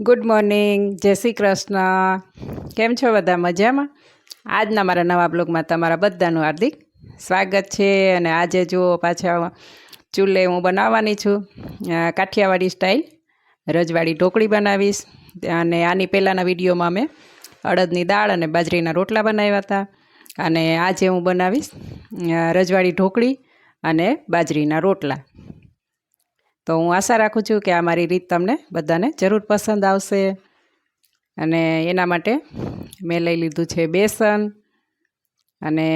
Good morning જય શ્રી કૃષ્ણ. કેમ છો બધા? મજામાં? આજના મારા નવા બ્લોગમાં તમારા બધાનું હાર્દિક સ્વાગત છે. અને આજે જુઓ પાછા ચૂલે હું બનાવવાની છું. કાઠિયાવાડી સ્ટાઇલ રજવાડી ઢોકળી બનાવીશ. અને આની પહેલાંના વિડીયોમાં મેં અડદની દાળ અને બાજરીના રોટલા બનાવ્યા હતા. અને આજે હું બનાવીશ રજવાડી ઢોકળી અને બાજરીના રોટલા. તો હું આશા રાખું છું કે આ મારી રીત તમને બધાને જરૂર પસંદ આવશે. અને એના માટે મેં લઈ લીધું છે બેસન. અને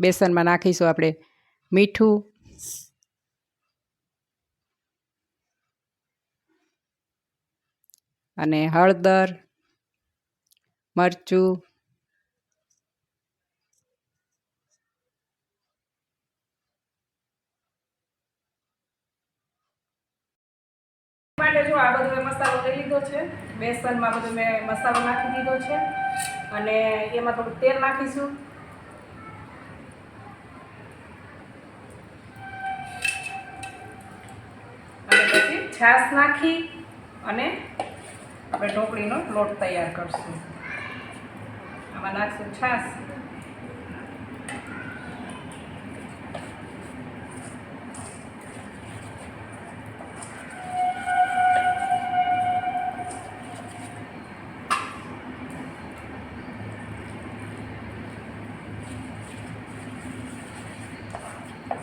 બેસનમાં નાખીશું આપણે મીઠું. અને હળદર, મરચું. માટે જો આ બધો મેં મસાલો લઈ લીધો છે, બેસનમાં બધો મેં મસાલો નાખી દીધો છે, અને એમાં થોડું તેલ નાખીશું. અને પછી છાશ નાખી અને આપણે ઢોકળીનો લોટ તૈયાર કરશું. આમાં નાખશું છાશ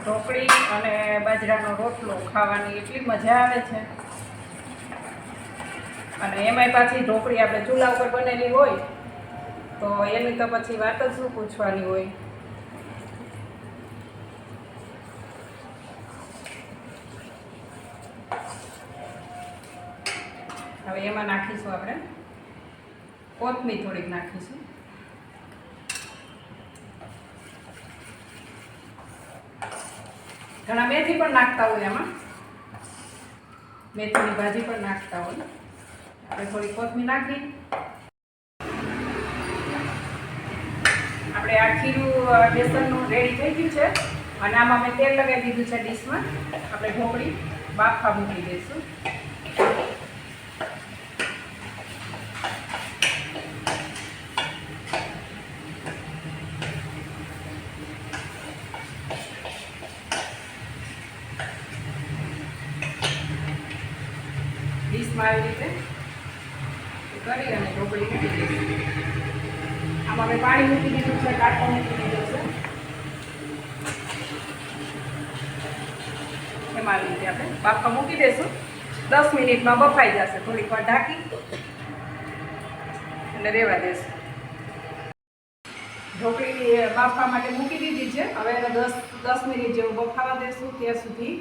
ઢોકળી અને બાજરાનો રોટલો ખાવાની એટલી મજા આવે છે. અને એમાંય પાછી ઢોકળી આપણે ચૂલા ઉપર બનેલી હોય, તો એની તો પછી વાત જ શું પૂછવાની હોય? હવે એમાં નાખીશું આપણે કોથમીર થોડીક નાખીશું. ઘણા મેથી પણ નાખતા હોય એમાં મેથીની ભાજી પણ નાખતા હોય. આપણે થોડી કોથમીર નાખી. આપણે આ ખીરું બેસનનું રેડી થઈ ગયું છે. અને આમાં મેં તેલ લગાવી દીધું છે ડીશમાં. આપણે ઢોકળી બાફા મૂકી દઈશું ડીશમાં આવી રીતે કરી અને ઢોકળી મૂકી દઈશું આમાં મેં પાણી મૂકી દીધું છે કાંટો મૂકી દીધો છે એમાં આવી રીતે આપણે બાફા મૂકી દઈશું દસ મિનિટમાં બફાઈ જશે. થોડીક વાર ઢાંકી અને રહેવા દઈશું ઢોકળી બાફવા માટે મૂકી દીધી છે. હવે એને દસ દસ મિનિટ જેવું બફાવા દઈશું ત્યાં સુધી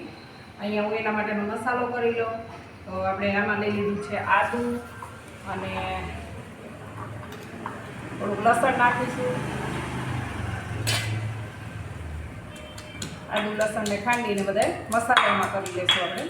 અહીંયા હું એના માટેનો મસાલો કરી લઉં. તો આપણે આમાં લઈ લીધું છે આદુ અને થોડુંક લસણ નાખીશું. આદુ લસણને ખાંડીને બધા મસાલામાં કરી લઈશું આપણે.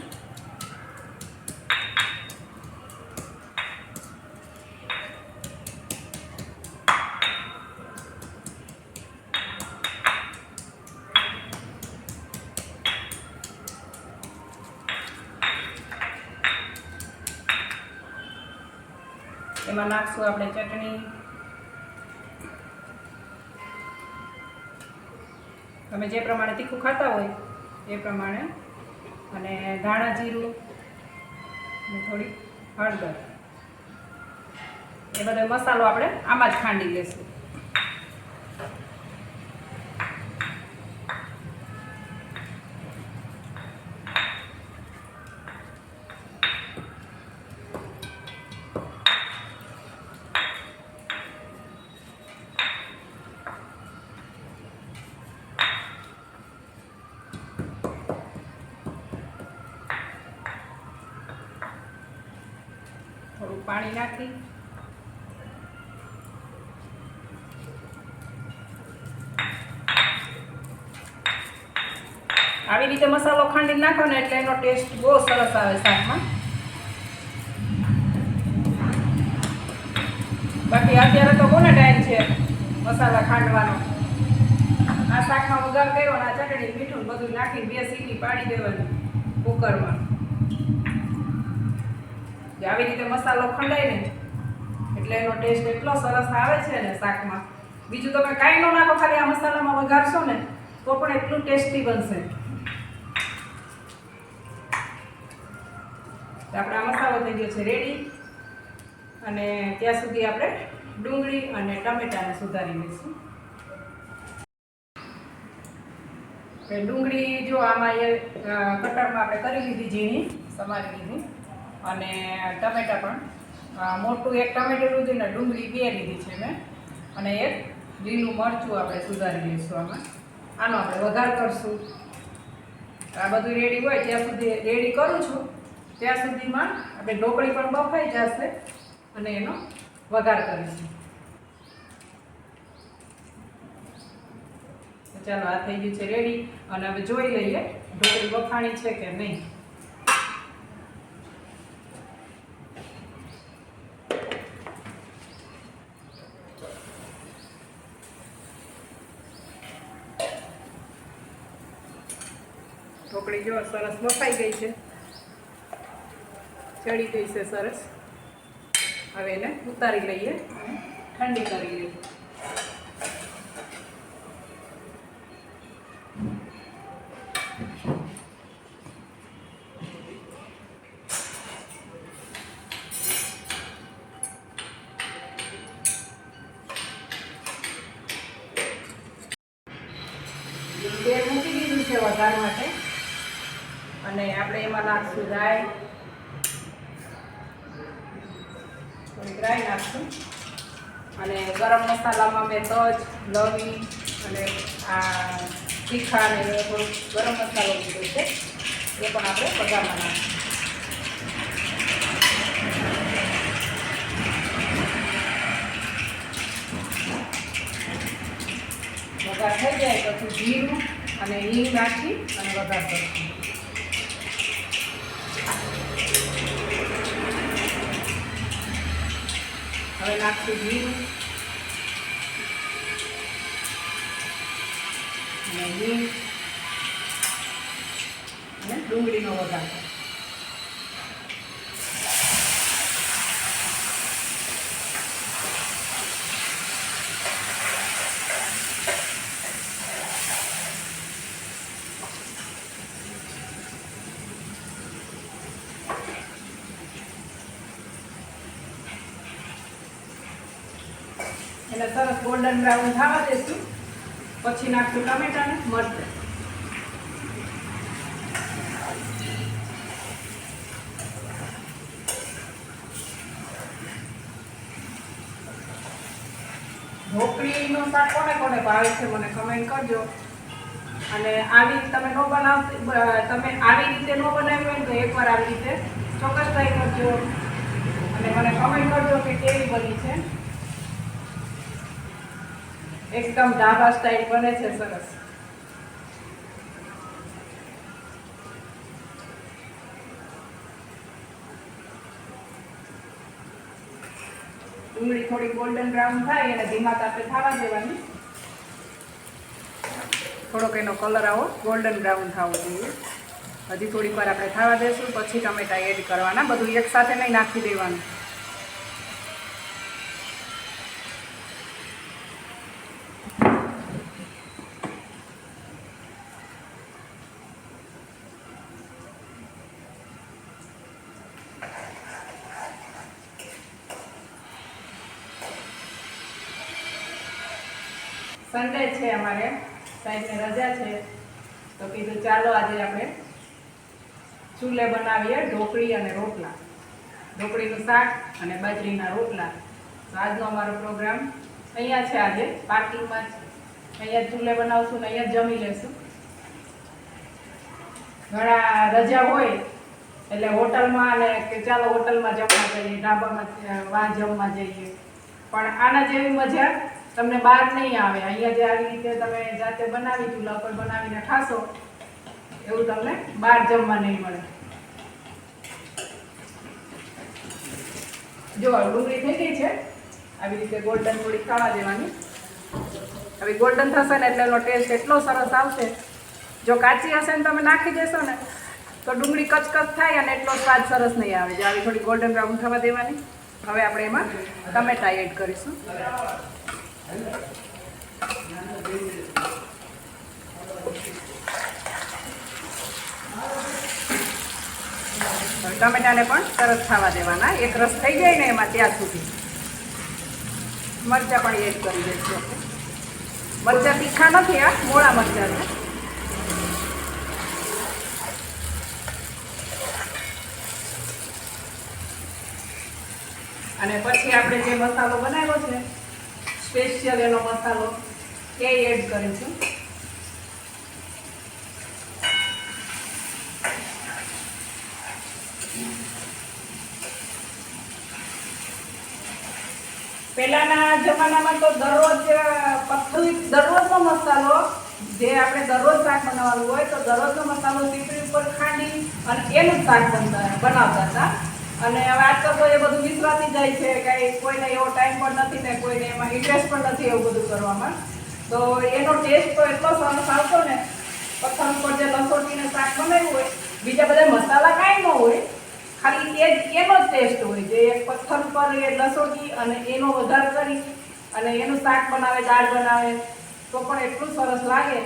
એમાં નાખશું આપણે ચટણી. તમે જે પ્રમાણે તીખું ખાતા હોય, એ પ્રમાણે અને ધાણા જીરું અને થોડી હળદર. એ બધો મસાલો આપણે આમાં જ ખાંડી લઈશું થોડું પાણી નાખી આવી રીતે મસાલો ખાંડી નાખો ને એટલે એનો ટેસ્ટ બહુ સરસ આવે શાકમાં. બાકી અત્યારે તો કોને ટાઈમ છે મસાલા ખાંડવાનો? આ શાકમાં વઘાર કર્યો ને આ ચટણી મીઠું બધું નાખી બે સીટી પાડી દેવાનું કુકરમાં. જો આવી રીતે મસાલો ખંડાય ને એટલે એનો ટેસ્ટ એટલો સરસ આવે છે ને શાકમાં. બીજું તમે કાંઈ ન નાખો, ખાલી આ મસાલામાં વઘારશો ને, તો પણ એટલું ટેસ્ટી બનશે. આપણે આ મસાલો થઈ ગયો છે રેડી અને ત્યાં સુધી આપણે ડુંગળી અને ટમેટાને સુધારી લઈશું. ડુંગળી જો આમાં એ કટરમાં આપણે કરી લીધી ઝીણી, સમારી લીધી. અને ટમેટા પણ. મોટું એક ટમેટું લીધું ને ડુંગળી બે લીધી છે મેં. અને એક લીલું મરચું આપણે સુધારી લઈશું આમાં. આનો આપણે વઘાર કરશું. આ બધું રેડી હોય ત્યાં સુધી રેડી કરું છું. ત્યાં સુધીમાં આપણે ઢોકળી પણ બફાઈ જશે અને એનો વઘાર કરીશું. ચાલો, આ થઈ ગયું છે રેડી અને હવે જોઈ લઈએ ઢોકળી બફાણી છે કે નહીં. ઢોકળી જો, સરસ મફાઈ ગઈ છે. ચડી ગઈ છે સરસ. હવે એને ઉતારી લઈએ ઠંડી કરી લઈએ તેલ મૂકી દીધું છે વઘાર માટે અને આપણે એમાં નાખશું રાઈ થોડીક નાખશું. અને ગરમ મસાલામાં મેં તજ, લવિંગ અને આ તીખા ને એ થોડુંક ગરમ મસાલો લીધો છે. એ પણ આપણે વઘારમાં નાખશું વઘાર થઈ જાય, પછી જીરું અને હિંગ નાખી અને વઘાર કરશું. હવે નાખશું જીરું અને હિંગ. અને ડુંગળીનો વઘાર એટલે ગોલ્ડન બ્રાઉન થવા દેશું. પછી નાખશું ટમેટા ને મરચાં. ઢોકળીનું શાક કોને કોને ભાવે છે મને કમેન્ટ કરજો. અને આવી તમે ન બનાવતી તમે આવી રીતે ન બનાવી હોય તો એકવાર આવી રીતે ચોક્કસ ટ્રાય કરજો. અને મને કમેન્ટ કરજો કે કેવી બની છે. એકદમ ઢાબા સ્ટાઇલ બને છે, સરસ. ડુંગળી થોડી ગોલ્ડન બ્રાઉન થાય અને ધીમા તાપે થવા દેવાની. થોડોક એનો કલર આવો ગોલ્ડન બ્રાઉન થવો જોઈએ. હજી થોડીક વાર આપણે થવા દેશું, પછી ટમેટા એડ કરવાના, બધું એક સાથે નહીં નાખી દેવાનું. છે અમારે. સાહેબને રજા છે. તો કીધું ચાલો આજે આપણે ચૂલે બનાવીએ ઢોકળી અને રોટલા. ઢોકળીનું શાક અને બાજરીના રોટલા. તો આજનો અમારો પ્રોગ્રામ અહીંયા છે આજે પાર્કિંગમાં જ. અહીંયા ચૂલે બનાવશું ને અહીંયા જમી લેશું. ઘણા રજા હોય એટલે હોટલમાં અને કે ચાલો હોટલમાં જમવા જઈએ, ઢાબામાં વાં જમવા જઈએ. પણ આના જેવી મજા તમને બહાર નહીં આવે. અહીંયા જે આવી રીતે તમે જાતે બનાવી, ચૂલા પર બનાવીને ખાશો એવું તમને બહાર જમવા નહીં મળે. જો ડુંગળી થઈ ગઈ છે. આવી રીતે ગોલ્ડન થોડી ખાવા દેવાની. હવે ગોલ્ડન થશે ને એટલે એનો ટેસ્ટ એટલો સરસ આવશે. જો કાચી હશે ને તમે નાખી દેશો ને, તો ડુંગળી કચકચ થાય અને એટલો સ્વાદ સરસ નહીં આવે. જે આવી થોડી ગોલ્ડન બ્રાઉન થવા દેવાની. હવે આપણે એમાં ટમેટા એડ કરીશું. ટમેટાને પણ સરસ ખાવા દેવાના. એક રસ થઈ જાય ને એમાં ત્યાં સુધી. મરચાં પણ એડ કરી દઈશું મરચાં તીખા નથી આ, મોળા મરચાં છે. અને પછી આપણે જે મસાલો બનાવ્યો છે સ્પેશિયલ એનો મસાલો એ એડ કરીશું પહેલાના જમાનામાં તો દરરોજ પથ્થરી, દરરોજનો મસાલો, જે આપણે દરરોજ શાક બનાવવાનું હોય, તો દરરોજનો મસાલો પીપળી ઉપર ખાંડી અને એનું શાક બનતા, બનાવતા હતા. અને હવે આજકાલ તો એ બધું વિસરાતી જાય છે કાંઈ કોઈને એવો ટાઈમ પણ નથી ને કોઈને એમાં ઇન્ટરેસ્ટ પણ નથી એવું બધું કરવામાં. તો એનો ટેસ્ટ તો એટલો સરસ આવતો ને પથ્થર ઉપર જે લસોટીને શાક બનાવ્યું હોય, બીજા બધા મસાલા કાંઈ ન હોય, ખાલી એ જ, એનો જ ટેસ્ટ હોય જે એક પથ્થર ઉપર એ લસોટી અને એનો વધાર કરી અને એનું શાક બનાવે, દાળ બનાવે, તો પણ એટલું સરસ લાગે.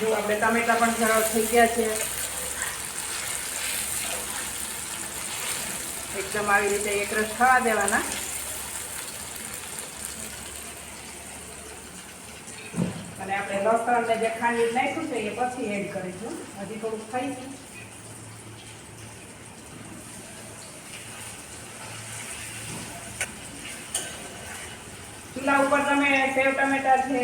જો આપણે ટમેટા પણ સરળ થઈ ગયા છે. એકદમ આવી રીતે એક રસ ખાવા દેવાના. અને આપણે લસણ ને જે ખાંડી નાખ્યું છે એ પછી એડ કરીશું. હજી થોડુંક થઈ છે ચૂલા ઉપર તમે સેવ ટમેટા છે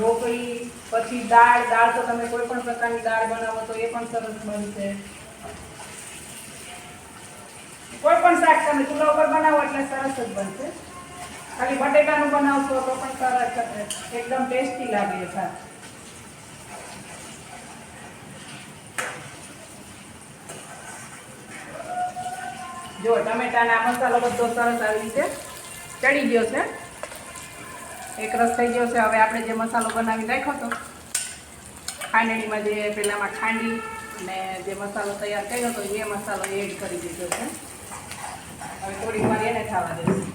ઢોકળી, પછી દાળ દાળ તો તમે કોઈ પણ પ્રકારની દાળ બનાવો તો એ પણ સરસ બનશે. કોઈ પણ શાક તમે ચૂલા ઉપર બનાવો એટલે સરસ જ બનશે. ખાલી બટેટાનું બનાવશો તો પણ સરસ એકદમ ટેસ્ટી લાગે શાક. જો ટમેટાના મસાલો બધો સરસ આવી રીતે ચડી ગયો છે. એક રસ થઈ ગયો છે. હવે આપણે જે મસાલો બનાવી રાખ્યો હતો, ખાંડણીમાં જે પહેલાંમાં ખાંડી અને જે મસાલો તૈયાર કર્યો હતો, એ મસાલો એડ કરી દીધો છે. હવે થોડીક વાર એને ખાવા દઈશું.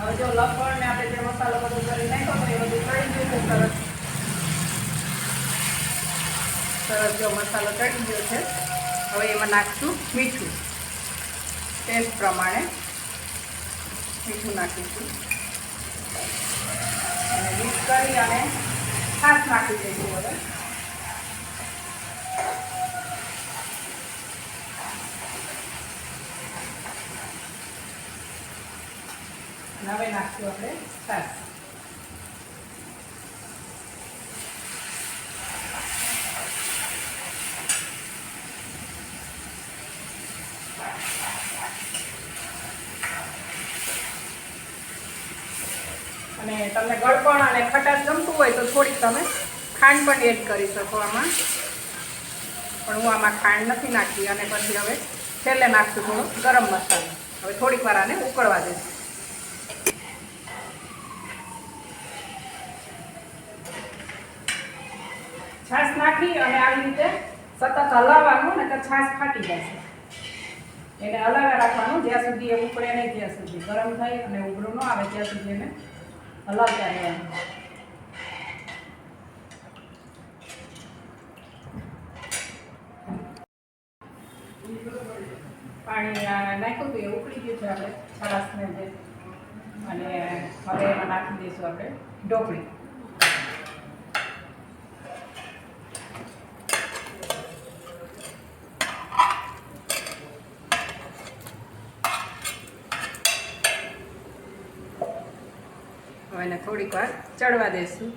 હવે જો લસણ ને આપણે જે મસાલો બધો કરી નાખ્યો તો એ બધું ચડી ગયું છે સરસ સરસ જો મસાલો ચડી ગયો છે. હવે એમાં નાખશું મીઠું. ટેસ્ટ પ્રમાણે મીઠું નાખીશું. અને મિક્સ કરી અને છાશ નાખી દઈશું હવે. હવે નાખશું આપણે છાશ અને તમને ગળપણ અને ખટાશ ગમતું હોય તો થોડીક તમે ખાંડ પણ એડ કરી શકો આમાં. પણ હું આમાં ખાંડ નથી નાખી અને પછી હવે છેલ્લે નાખશું થોડો ગરમ મસાલો. હવે થોડીક વાર આને ઉકળવા દઈશું છાશ નાખી અને આવી રીતે સતત હલાવવાનું ને છાશ ફાટી જશે. એને હલાવ્યા રાખવાનું જ્યાં સુધી એ ઉકળે નહીં ત્યાં સુધી. ગરમ થાય અને ઉઘડું ન આવે ત્યાં સુધી એને હલાવતા રહેવાનું પાણી આ નાખ્યું હતું, એ ઉકળી ગયું છે આપણે છાશને જે. અને હવે એમાં નાખી દઈશું આપણે ઢોકળી. હવે એને થોડીક વાર ચડવા દઈશું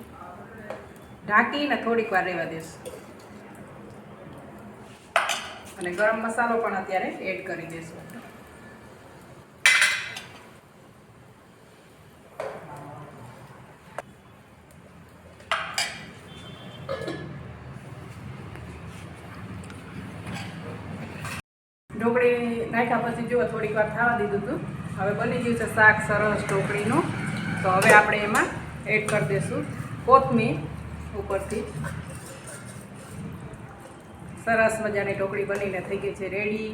ઢાંકીને થોડીક વાર રહેવા દઈશું અને ગરમ મસાલો પણ અત્યારે એડ કરી દઈશું ઢોકળી નાખ્યા પછી જુઓ થોડીક વાર થવા દીધું હતું. હવે બની ગયું છે શાક સરસ ઢોકળીનું. તો હવે આપણે એમાં એડ કરી દઈશું. કોથમીર ઉપરથી. સરસ મજાની ઢોકળી બનીને થઈ ગઈ છે રેડી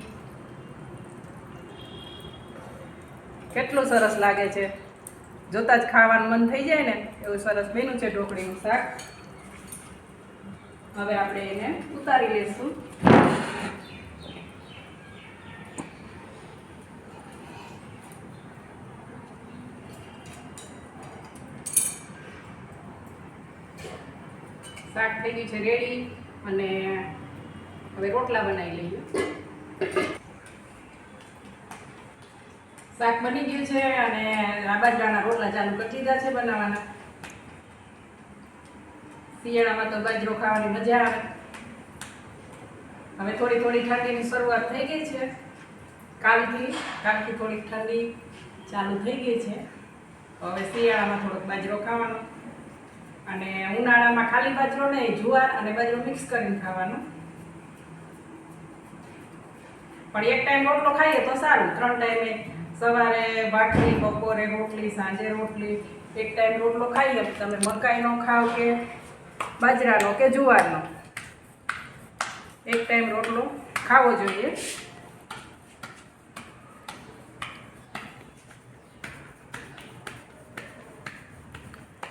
કેટલું સરસ લાગે છે. જોતાં જ ખાવાનું મન થઈ જાય ને, એવું સરસ બન્યું છે ઢોકળીનું શાક. હવે આપણે એને ઉતારી લઈશું શાક થઈ ગઈ છે રેડી અને હવે રોટલા બનાવી લઈએ. શાક બની ગયું છે અને આ બાજરાના રોટલા ચાલુ કરી દીધા છે બનાવવાના. શિયાળામાં તો બાજરો ખાવાની મજા આવે. હવે થોડી થોડી ઠંડીની શરૂઆત થઈ ગઈ છે. કાલથી કાલથી થોડીક ઠંડી ચાલુ થઈ ગઈ છે. હવે શિયાળામાં થોડોક બાજરો ખાવાનો. અને ઉનાળામાં ખાલી બાજરો ને જુવાર અને બાજરો મિક્સ કરીને ખાવાનો. પણ એક ટાઈમ રોટલો ખાઈએ તો સારું. ત્રણ ટાઈમે સવારે ભાખરી, બપોરે રોટલી, સાંજે રોટલી. એક ટાઈમ રોટલો ખાઈએ, તમે મકાઈનો ખાવ કે બાજરાનો કે જુવારનો. એક ટાઈમ રોટલો ખાવો જોઈએ.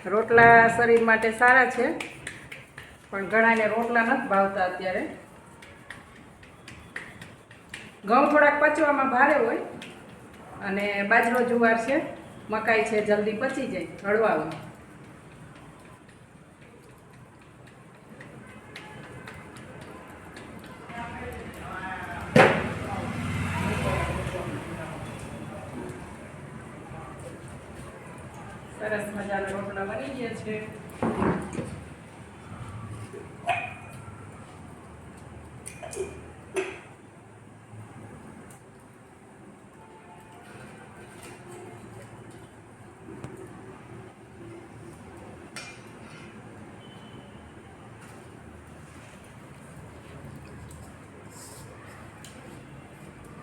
રોટલા શરીર માટે સારા છે. પણ ઘણાને રોટલા નથી ભાવતા અત્યારે. ઘઉં થોડાક પચવામાં ભારે હોય અને બાજરો જુવાર છે, મકાઈ છે, જલ્દી પચી જાય, હળવા હોય. સરસ મજાના રોટલા બની ગયા છે.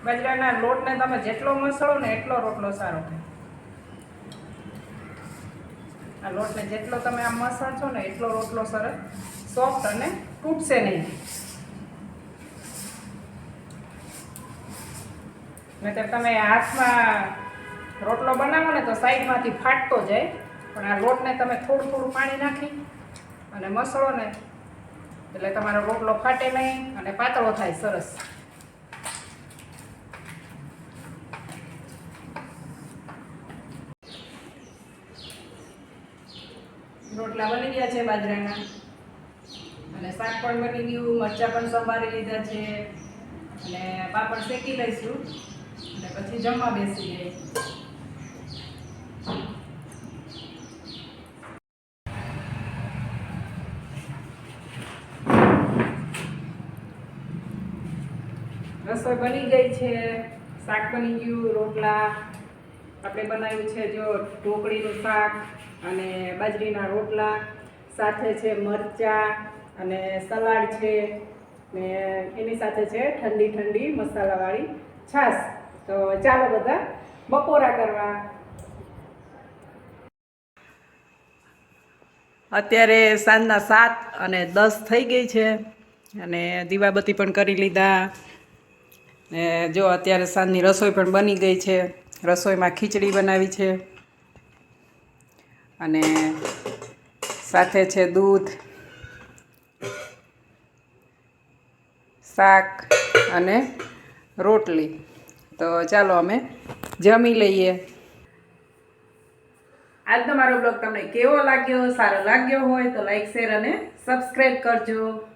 બાજરાના લોટને તમે જેટલો મસળો ને એટલો રોટલો સારો થાય. આ લોટને જેટલો તમે આમ મસળશો ને, એટલો રોટલો સરસ સોફ્ટ અને તૂટશે નહીં. નહીતર તમે હાથમાં રોટલો બનાવો ને તો સાઈડમાંથી ફાટતો જાય, પણ આ લોટને તમે થોડું થોડું પાણી નાખી અને મસળો ને, એટલે તમારો રોટલો ફાટે નહીં અને પાતળો થાય સરસ. રોટલા બની ગયા છે બાજરાના. અને શાક પણ બની ગયું, મરચાં પણ સંભાળી લીધા છે. અને પાપડ શેકી લઈશું. અને પછી જમવા બેસીએ. રસોઈ બની ગઈ છે, શાક બની ગયું, રોટલા. આપણે બનાવ્યું છે જો ઢોકળીનું શાક. અને બાજરીના રોટલા, સાથે છે મરચાં અને સલાડ છે ને એની સાથે છે ઠંડી ઠંડી મસાલાવાળી છાશ. તો ચાલો બધા બપોરા કરવા. અત્યારે સાંજના સાત અને દસ થઈ ગઈ છે અને દીવાબત્તી પણ કરી લીધા. ને જો અત્યારે સાંજની રસોઈ પણ બની ગઈ છે. રસોઈમાં ખીચડી બનાવી છે. અને સાથે છે દૂધ, શાક અને રોટલી. તો ચાલો અમે જમી લઈએ. આજનો મારો બ્લોગ તમને કેવો લાગ્યો, સારો લાગ્યો હોય તો લાઈક, શેર અને સબસ્ક્રાઈબ કરજો.